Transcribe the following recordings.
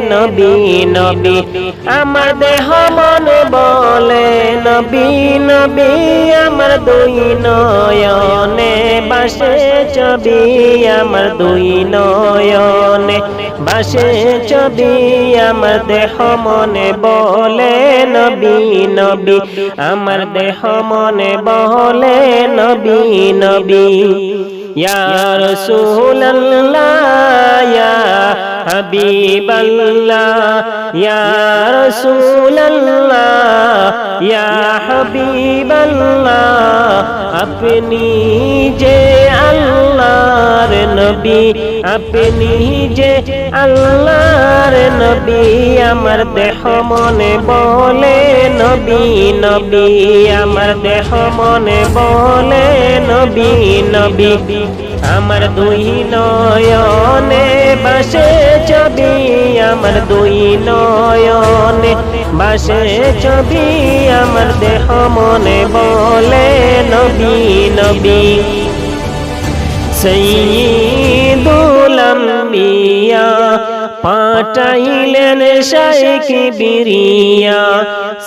নবী নবী। আমার দেহ মনে বলে, নবী নবী। আমার দুই নয়নে বাসে ছবি, আমার দুই নয়নে বাসে ছবি। আমার দেহ মনে বলে, নবী নবী। আমার দেহ মনে বলে, নবী নবী। ইয়া রাসূলুল্লাহ, ইয়া আপনি যে আল্লাহর নবী, আপনি যে আল্লাহর নবী, আমার দেহ মনে বলে নবী নবী, আমার দেহ মনে বলে নবী নবী, আমার দুই নয়নে বাসে ছবি আমার দুই নয়নে বাসে ছবি আমার দেহ মনে বলে, নবী নবী। সৈয়দুল আম্বিয়া পাঠাইলেন শাইখ বিরিয়া।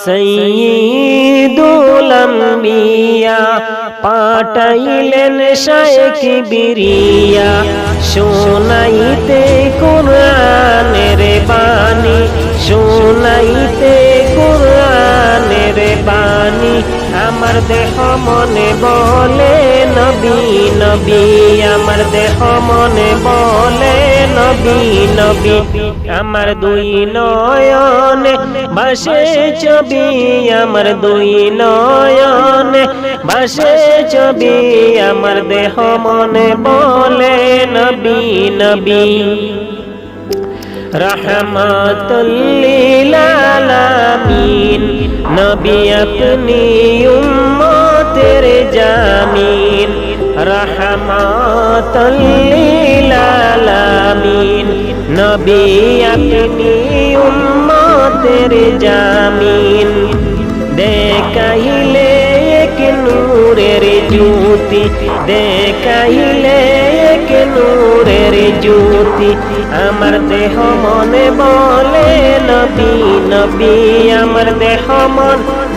সৈয়দুল আম্বিয়া পাঠাইলেন শাইখ বিরিয়া। শোনাইতে কোরআনের বাণী, শোনাইতে কোরআনের বাণী। আমার দেহ মনে বলে, নবী নবী, আমার দেহ মনে বলে নবী নবী, আমার দুই নয়নে, বাসে ছবি, আমার দুই নয়নে, বাসে ছবি, আমার দেহ মনে বলে নবী নবী। রহমতুল্লিল আলামিন নবী আপনি উম্মতের জামিন। রহমতুল্লিল নবী আপনি উম্মতের জামিন। দেখাইলে এক নূরের জ্যোতি, দেখাইলে এক নূরের জ্যোতি। আমার দেহ মনে বলে, নবী নবী, আমার দেহ মন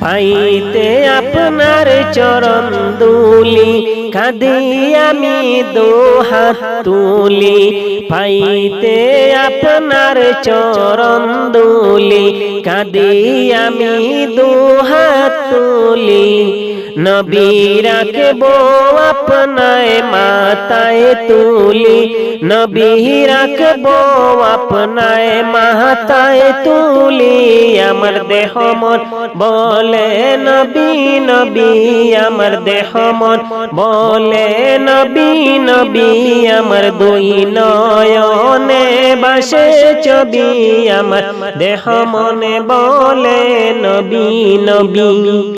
পাইতে আপনার চরণ দুলি কাঁদি আমি দোহাত তুলি। পাইতে আপনার চরণ দুলি কাঁদি আমি দোহাত তুলি। নবী রাখব আপনায় মাতায় তুলি, নবী রাখব আপনায় মাতায় তুলি, আমার দেহ মন। বলে নবী নবী, আমার দেহ মন। বলে নবী নবী, আমার দুই নয়নে বাসে ছবি, আমার দেহ মনে। বলে নবী নবী